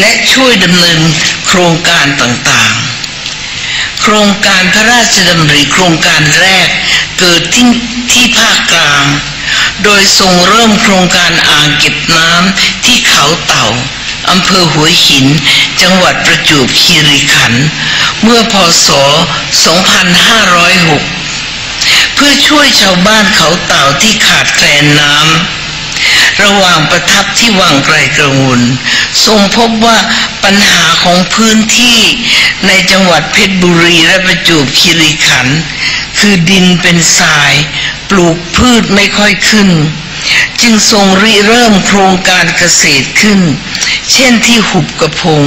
และช่วยดำเนินโครงการต่างๆ โครงการพระราชดำริโครงการแรกเกิดที่ที่ภาคกลาง โดยทรงเริ่มโครงการอ่างเก็บน้ำที่เขาเต่าอำเภอหัวหิน จังหวัดประจวบคีรีขันธ์เมื่อพศ 2506 เพื่อช่วยชาวบ้านเขาเต่าที่ขาดแคลนน้ำ ระหว่างประทับที่วังไกลกระวนทรงพบว่าปัญหาของพื้นที่ในจังหวัดเพชรบุรีและประจวบคีรีขันธ์คือดินเป็นทราย ปลูกพืชไม่ค่อยขึ้น จึงทรงริเริ่มโครงการเกษตรขึ้น เช่นที่หุบกระพง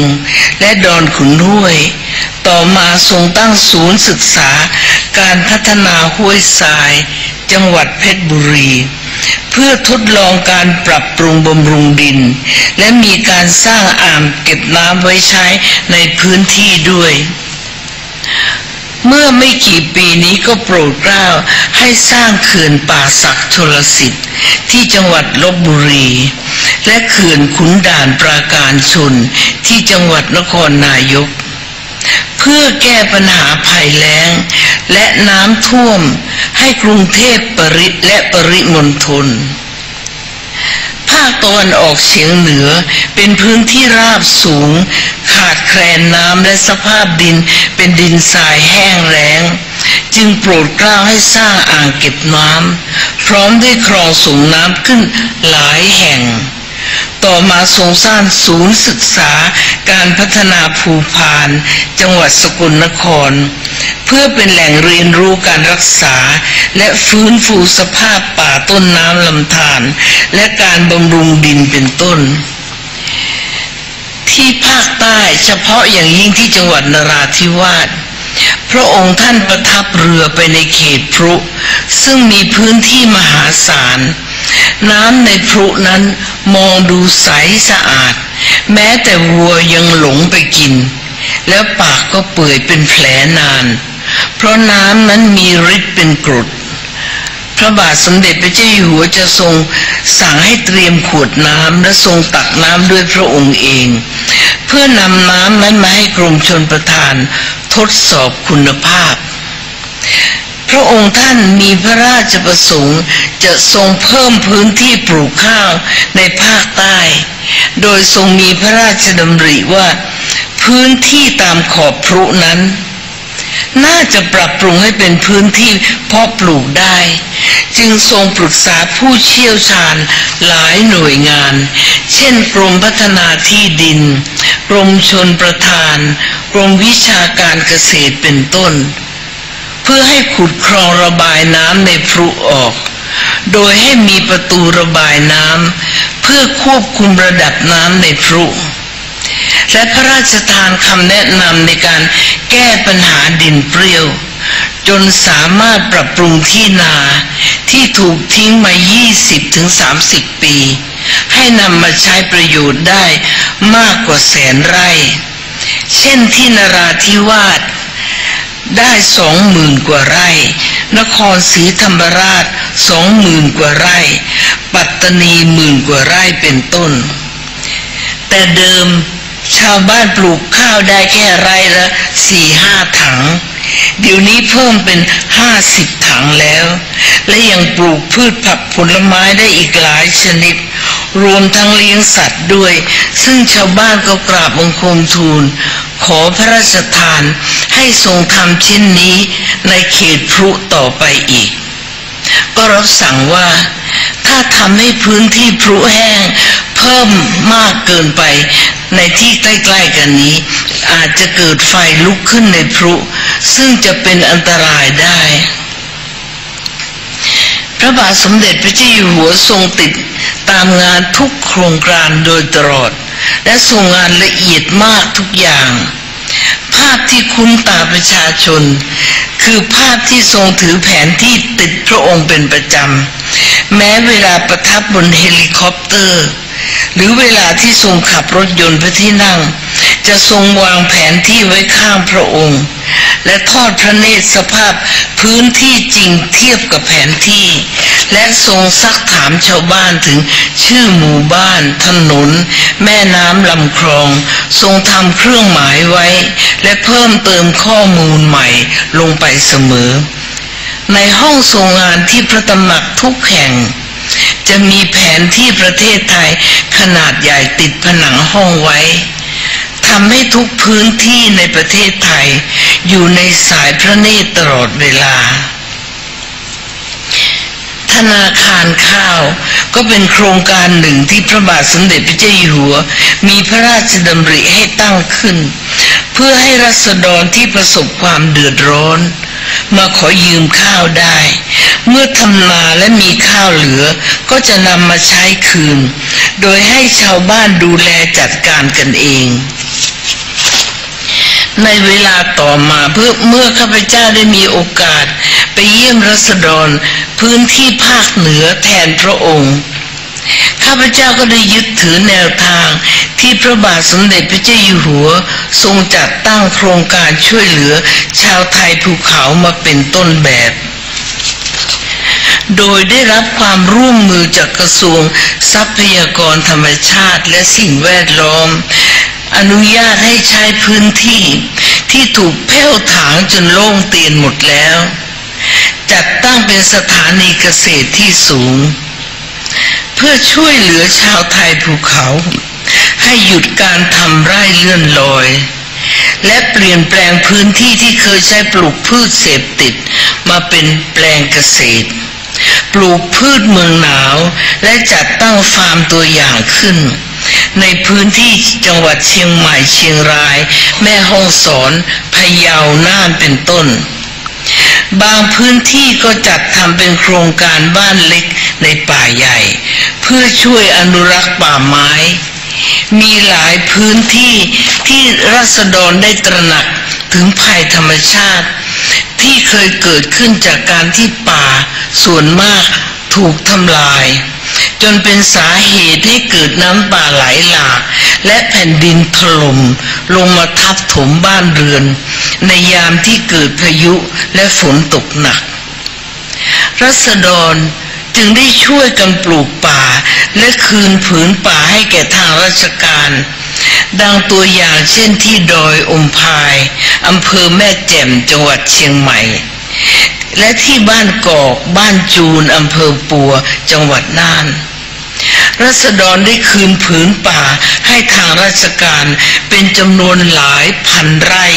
และดอนขุนห้วย ต่อมาทรงตั้งศูนย์ศึกษาการพัฒนาห้วยทราย จังหวัดเพชรบุรี พื่อทดลองการปรับปรุงบำรุงดิน และมีการสร้างอ่างเก็บน้ำไว้ใช้ในพื้นที่ด้วย เมื่อไม่กี่ปีนี้ก็โปรดเกล้าให้สร้างเขื่อนป่าศักดิ์ชลสิทธิ์ที่จังหวัดลบบุรี และเขื่อนขุนด่านปราการชนที่จังหวัดนครนายก เพื่อแก้ปัญหาภัยแล้ง และน้ำท่วม ให้กรุงเทพปริและปริมณฑลภาคตะวันออกเฉียงเหนือเป็นพื้นที่ราบสูง ขาดแคลนน้ำและสภาพดินเป็นดินทรายแห้งแล้ง จึงโปรดกล้าให้สร้างอ่างเก็บน้ำพร้อมด้วยคลองส่งน้ำขึ้นหลายแห่ง ต่อมาทรงสร้างศูนย์ศึกษาการพัฒนาภูพาน จังหวัดสกลนคร เพื่อเป็นแหล่งเรียนรู้การรักษา และฟื้นฟูสภาพป่าต้นน้ำลำธารและการบำรุงดินเป็นต้น ที่ภาคใต้เฉพาะอย่างยิ่งที่จังหวัดนราธิวาสพระองค์ท่านประทับเรือไปในเขตพรุ ซึ่งมีพื้นที่มหาศาล น้ำในพรุนั้นมองดูใสสะอาด แม้แต่วัวยังหลงไปกิน แล้วปากก็เปื่อยเป็นแผลนาน เพราะน้ำนั้นมีฤทธิ์เป็นกรดพระบาทสมเด็จพระเจ้าอยู่หัวจะทรงสั่งให้เตรียมขวดน้ำและทรงตักน้ำด้วยพระองค์เอง เพื่อนำน้ำนั้นมาให้กรมชนประทาน ทดสอบคุณภาพ พระองค์ท่านมีพระราชประสงค์จะทรงเพิ่มพื้นที่ปลูกข้าวในภาคใต้ โดยทรงมีพระราชดำริว่า พื้นที่ตามขอบพรุนั้น น่าจะปรับปรุงให้เป็นพื้นที่เพาะปลูกได้ จึงทรงปรึกษาผู้เชี่ยวชาญหลายหน่วยงาน เช่นกรมพัฒนาที่ดิน กรมชนประทาน กรมวิชาการเกษตรเป็นต้น พื่อให้ขุดคลองระบายน้ำในพรุออก โดยให้มีประตูระบายน้ำเพื่อควบคุมระดับน้ำในพรุและพระราชทานคำแนะนำในการแก้ปัญหาดินเปรี้ยว จนสามารถปรับปรุงที่นาที่ถูกทิ้งมา 20ถึง30 ปี ให้นำมาใช้ประโยชน์ได้มากกว่าแสนไร่ เช่นที่นราธิวาส ได้สองหมื่นกว่าไร่ นครศรีธรรมราชสองหมื่นกว่าไร่ ปัตตานีหมื่นกว่าไร่เป็นต้น แต่เดิมชาวบ้านปลูกข้าวได้แค่ไร่ละสี่ห้าถัง เดี๋ยวนี้เพิ่มเป็นห้าสิบถังแล้ว และยังปลูกพืชผักผลไม้ได้อีกหลายชนิด รวมทั้งเลี้ยงสัตว์ด้วย ซึ่งชาวบ้านก็กราบบังคมทูล ขอพระราชทานให้ทรงทำเช่นนี้ในเขตพรุต่อไปอีก ก็รับสั่งว่า ถ้าทำให้พื้นที่พลุแห้งเพิ่มมากเกินไปในที่ใกล้ๆกันนี้ อาจจะเกิดไฟลุกขึ้นในพลุซึ่งจะเป็นอันตรายได้ พระบาทสมเด็จพระเจ้าอยู่หัวทรงติดตามงานทุกโครงการโดยตลอด และทรงงานละเอียดมากทุกอย่าง ภาพที่คุ้นตาประชาชน คือภาพที่ทรงถือแผนที่ติดพระองค์เป็นประจำ แม้เวลาประทับบนเฮลิคอปเตอร์ หรือเวลาที่ทรงขับรถยนต์พระที่นั่ง จะทรงวางแผนที่ไว้ข้างพระองค์ และทอดพระเนตรสภาพพื้นที่จริงเทียบกับแผนที่ และทรงซักถามชาวบ้านถึงชื่อหมู่บ้าน ถนน แม่น้ำลำคลอง ทรงทำเครื่องหมายไว้ และเพิ่มเติมข้อมูลใหม่ลงไปเสมอ ในห้องทรงงานที่พระตำหนักทุกแห่งจะมีแผนที่ประเทศไทยขนาดใหญ่ติดผนังห้องไว้ ทำให้ทุกพื้นที่ในประเทศไทย อยู่ในสายพระเนตรตลอดเวลา ธนาคารข้าวก็เป็นโครงการหนึ่งที่พระบาทสมเด็จพระเจ้าอยู่หัว มีพระราชดำริให้ตั้งขึ้น เพื่อให้รัษฎรที่ประสบความเดือดร้อน มาขอยืมข้าวได้ เมื่อทำนาและมีข้าวเหลือก็จะนำมาใช้คืน โดยให้ชาวบ้านดูแลจัดการกันเอง ในเวลาต่อมาเพื่อเมื่อข้าพเจ้าได้มีโอกาส ไปเยี่ยมรัษฎรพื้นที่ภาคเหนือแทนพระองค์ข้าพเจ้าก็ได้ยึดถือแนวทางที่พระบาทสมเด็จพระเจ้าอยู่หัว ทรงจัดตั้งโครงการช่วยเหลือชาวไทยภูเขามาเป็นต้นแบบ โดยได้รับความร่วมมือจากกระทรวงทรัพยากรธรรมชาติและสิ่งแวดล้อม อนุญาตให้ใช้พื้นที่ที่ถูกแผ้วถางจนโล่งเตียนหมดแล้ว จัดตั้งเป็นสถานีเกษตรที่สูง เพื่อช่วยเหลือชาวไทยภูเขา ให้หยุดการทำไร่เลื่อนลอย และเปลี่ยนแปลงพื้นที่ที่เคยใช้ปลูกพืชเสพติด มาเป็นแปลงเกษตร ปลูกพืชเมืองหนาว และจัดตั้งฟาร์มตัวอย่างขึ้น ในพื้นที่จังหวัดเชียงใหม่เชียงราย แม่ฮ่องสอนพะเยาน่านเป็นต้น บางพื้นที่ก็จัดทำเป็นโครงการบ้านเล็กในป่าใหญ่ เพื่อช่วยอนุรักษ์ป่าไม้ มีหลายพื้นที่ที่รัษฎรได้ตระหนักถึงภัยธรรมชาติ ที่เคยเกิดขึ้นจากการที่ป่าส่วนมากถูกทำลาย จนเป็นสาเหตุให้เกิดน้ำป่าไหลหลากและแผ่นดินถล่มลงมาทับถมบ้านเรือน ในยามที่เกิดพายุและฝนตกหนัก รัษฎรจึงได้ช่วยกันปลูกป่า และคืนผืนป่าให้แก่ทางราชการ ดังตัวอย่างเช่นที่ดอยอมพายอำเภอแม่แจ่มจังหวัดเชียงใหม่ และที่บ้านกอกบ้านจูนอำเภอปัวจังหวัดน่าน รัษฎรได้คืนผืนป่าให้ทางราชการเป็นจำนวนหลายพันไร่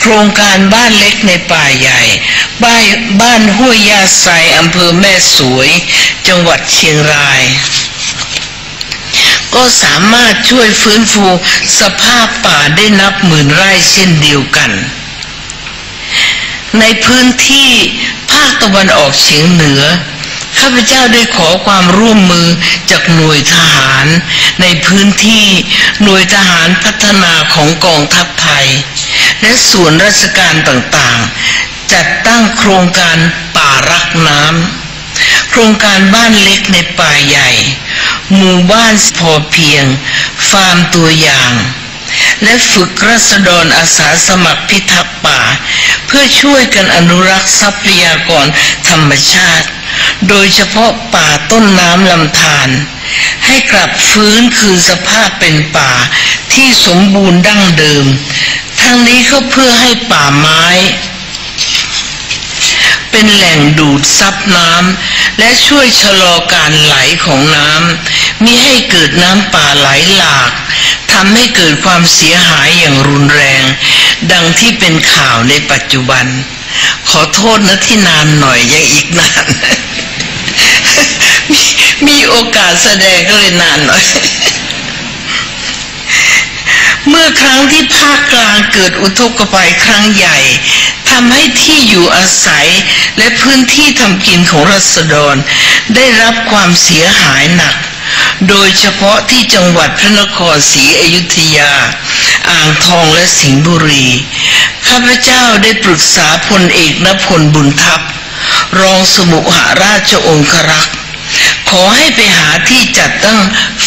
โครงการบ้านเล็กในป่าใหญ่ บ้านบ้านห้วยยาไซอำเภอแม่สวย จังหวัดเชียงราย ก็สามารถช่วยฟื้นฟูสภาพป่าได้นับหมื่นไร่เช่นเดียวกัน ในพื้นที่ภาคตะวันออกเฉียงเหนือ ข้าพเจ้าได้ขอความร่วมมือจากหน่วยทหารในพื้นที่หน่วยทหารพัฒนาของกองทัพไทย และส่วนราชการต่างๆ จัดตั้งโครงการป่ารักน้ำโครงการบ้านเล็กในป่าใหญ่ หมู่บ้านพอเพียง ฟาร์มตัวอย่างและฝึกรัษฎรอาสาสมัครพิทักษ์ป่า เพื่อช่วยกันอนุรักษ์ทรัพยากรธรรมชาติ โดยเฉพาะป่าต้นน้ำลำธารให้กลับฟื้นคืนสภาพเป็นป่าที่สมบูรณ์ดั้งเดิม ทั้งนี้ก็เพื่อให้ป่าไม้ เป็นแหล่งดูดซับน้ำและช่วยชะลอการไหลของน้ำมิให้เกิดน้ำป่าไหลหลากทำให้เกิดความเสียหายอย่างรุนแรงดัง ที่เป็นข่าวในปัจจุบัน ขอโทษนะที่นานหน่อยยังอีกนานมมีโอกาสแสดงก็เลยนานหน่อย เมื่อครั้งที่ภาคกลางเกิดอุทกภัยครั้งใหญ่ทำให้ที่อยู่อาศัยและพื้นที่ทำกินของรัษฎรได้รับความเสียหายหนัก โดยเฉพาะที่จังหวัดพระนครศรีอยุธยา อ่างทองและสิงห์บุรี ข้าพเจ้าได้ปรึกษาพลเอกนพลบุญทัพ รองสมุหราชองครักษ์ ขอให้ไปหาที่จัดตั้ง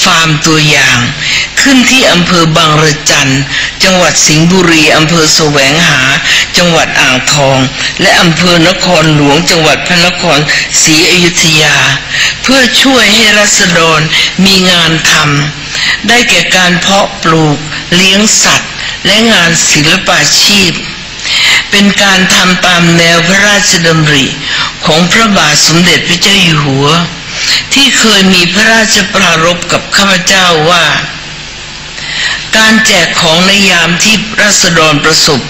ฟาร์มตัวอย่าง ขึ้นที่อำเภอบางระจัน จังหวัดสิงห์บุรีอำเภอแสวงหา จังหวัดอ่างทอง และอำเภอนครหลวง จังหวัดพระนครศรีอยุธยา เพื่อช่วยให้รัษฎรมีงานทำได้แก่การเพาะปลูก เลี้ยงสัตว์ และงานศิลปาชีพเป็นการทำตามแนวพระราชดำริของพระบาทสมเด็จพระเจ้าอยู่หัว ที่เคยมีพระราชปรารภกับข้าพเจ้าว่า การแจกของในยามที่รัษฎรประสบ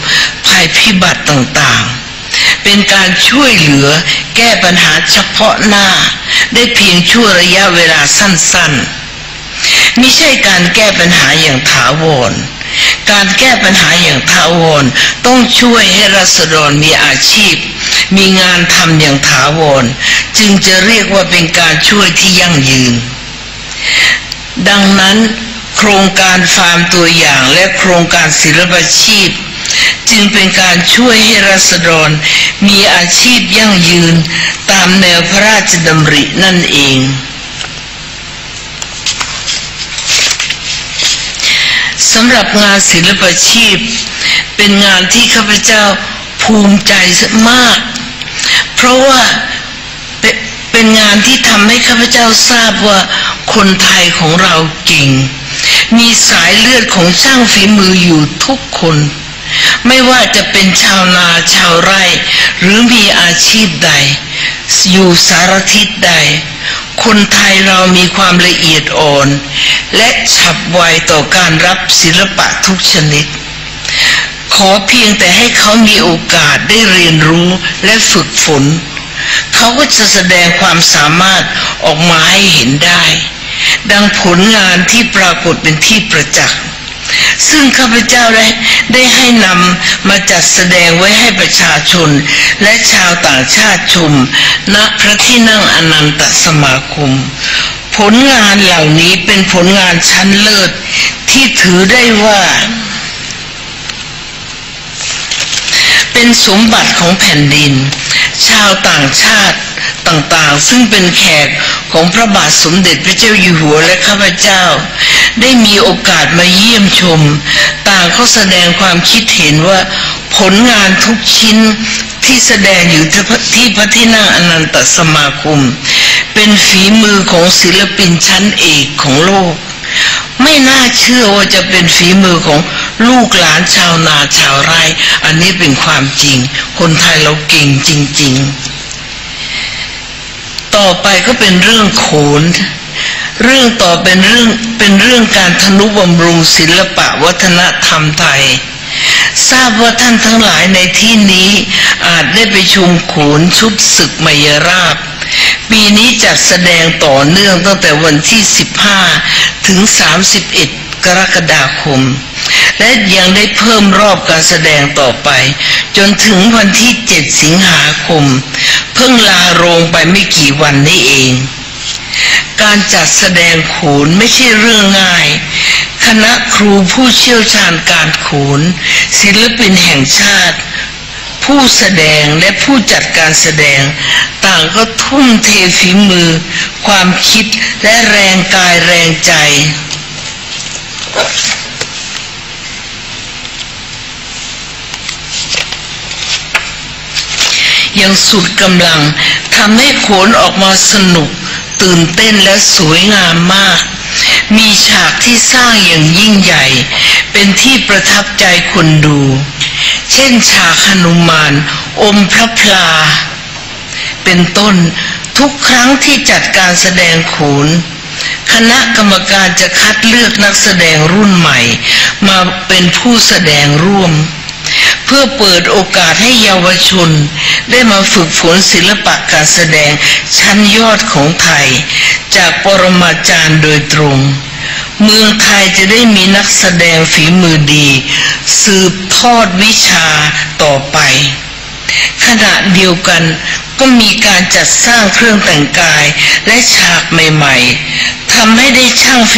ภัยพิบัติต่างๆ เป็นการช่วยเหลือแก้ปัญหาเฉพาะหน้า ได้เพียงชั่วระยะเวลาสั้นๆไม่ใช่การแก้ปัญหาอย่างถาวรการแก้ปัญหาอย่างถาวรต้องช่วยให้รัษฎรมีอาชีพ มีงานทำอย่างถาวร จึงจะเรียกว่าเป็นการช่วยที่ยั่งยืน ดังนั้น โครงการฟาร์มตัวอย่างและโครงการศิลปาชีพ จึงเป็นการช่วยให้รัษฎรมีอาชีพยั่งยืนตามแนวพระราชดำรินั่นเองสำหรับงานศิลปาชีพ เป็นงานที่ข้าพเจ้าภูมิใจมาก เพราะว่าเป็นงานที่ทำให้ข้าพเจ้าทราบว่าคนไทยของเราเก่ง มีสายเลือดของช่างฝีมืออยู่ทุกคน ไม่ว่าจะเป็นชาวนาชาวไร่ หรือมีอาชีพใด อยู่สารทิศใด คนไทยเรามีความละเอียดอ่อน และฉับไวต่อการรับศิลปะทุกชนิด ขอเพียงแต่ให้เขามีโอกาสได้เรียนรู้และฝึกฝน เขาก็จะแสดงความสามารถออกมาให้เห็นได้ ดังผลงานที่ปรากฏเป็นที่ประจักษ์ซึ่งข้าพเจ้าได้ได้ให้นำมาจัดแสดงไว้ให้ประชาชน และชาวต่างชาติชม ณ พระที่นั่งอนันตสมาคม ผลงานเหล่านี้เป็นผลงานชั้นเลิศ ที่ถือได้ว่า เป็นสมบัติของแผ่นดิน ชาวต่างชาติต่างๆ ซึ่งเป็นแขกของพระบาทสมเด็จพระเจ้าอยู่หัวและข้าพเจ้า ได้มีโอกาสมาเยี่ยมชม ต่างก็แสดงความคิดเห็นว่าผลงานทุกชิ้นที่แสดงอยู่ที่พระที่นั่งอนันตสมาคม เป็นฝีมือของศิลปินชั้นเอกของโลก ไม่น่าเชื่อว่าจะเป็นฝีมือของลูกหลานชาวนาชาวไร่ อันนี้เป็นความจริง คนไทยเราเก่งจริง ๆ ต่อไปก็เป็นเรื่องโขน เรื่องต่อเป็นเรื่องเป็นเรื่องการทนุบำรุงศิลปะวัฒนธรรมไทย ทราบว่าท่านทั้งหลายในที่นี้อาจได้ไปชมโขนชุดศึกมยราบ ปีนี้จัดแสดงต่อเนื่องตั้งแต่วันที่ 15 ถึง 31 กรกฎาคม และยังได้เพิ่มรอบการแสดงต่อไป จนถึงวันที่ 7 สิงหาคม เพิ่งลาโรงไปไม่กี่วันนี้เอง การจัดแสดงโขนไม่ใช่เรื่องง่าย คณะครูผู้เชี่ยวชาญการโขนศิลปินแห่งชาติ ผู้แสดงและผู้จัดการแสดง ต่างก็ทุ่มเทฝีมือ ความคิดและแรงกายแรงใจ ยังสุดกำลังทำให้โขนออกมาสนุก ตื่นเต้นและสวยงามมาก มีฉากที่สร้างอย่างยิ่งใหญ่ เป็นที่ประทับใจคนดู เช่นฉากหนุมาน อมพระพลา เป็นต้นทุกครั้งที่จัดการแสดงโขน คณะกรรมการจะคัดเลือกนักแสดงรุ่นใหม่ มาเป็นผู้แสดงร่วม เพื่อเปิดโอกาสให้เยาวชน ได้มาฝึกฝนศิลปะการแสดงชั้นยอดของไทย จากปรมาจารย์โดยตรง เมืองไทยจะได้มีนักแสดงฝีมือดี สืบทอดวิชาต่อไป ขณะเดียวกันก็มีการจัดสร้างเครื่องแต่งกายและฉากใหม่ ๆทำให้ได้ช่างฝี